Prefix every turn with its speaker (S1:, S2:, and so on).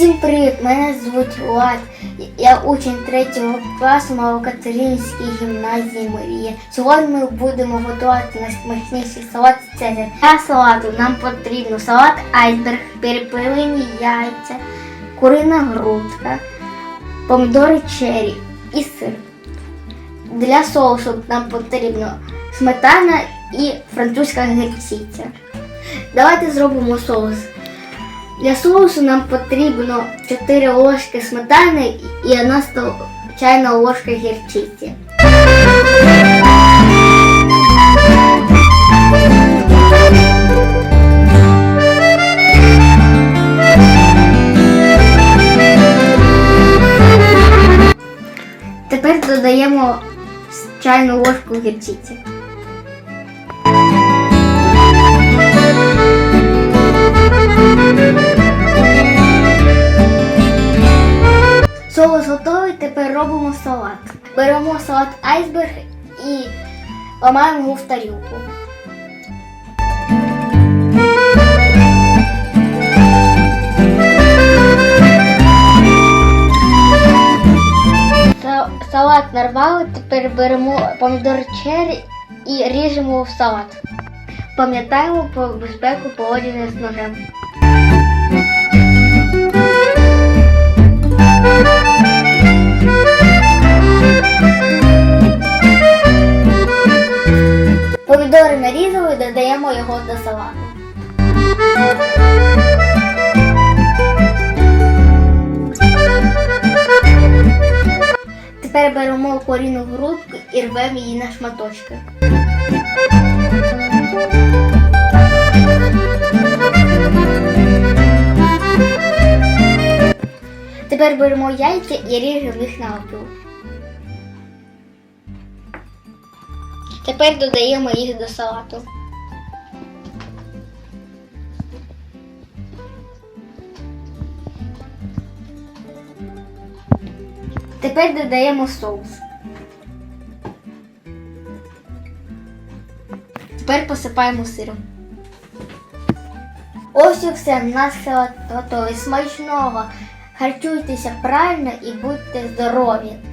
S1: Всім привіт! Мене звуть Влад. Я учень 3 класу Малокатеринській гімназії Марія. Сьогодні ми будемо готувати найсмачніший салат Цезар. Для салату нам потрібно салат айсберг, перепилені яйця, курина грудка, помідори черрі і сир. Для соусу нам потрібно сметана і французька гірчиця. Давайте зробимо соус. Для соусу нам потрібно 4 ложки сметани і 1 чайна ложка гірчиці. Тепер додаємо чайну ложку гірчиці. Готовий, тепер робимо салат. Беремо салат айсберг і ламаємо його в тарілку. Салат нарвали, тепер беремо помідор черрі і ріжемо в салат. Пам'ятаємо про безпеку поводження з ножем. Помідори нарізали, додаємо його до салату. Тепер беремо корінну грудку і рвемо її на шматочки. Тепер беремо яйця і ріжемо їх навпіл. Тепер додаємо їх до салату. Тепер додаємо соус. Тепер посипаємо сиром. Ось і все, наш салат готовий. Смачного. Харчуйтеся правильно і будьте здорові!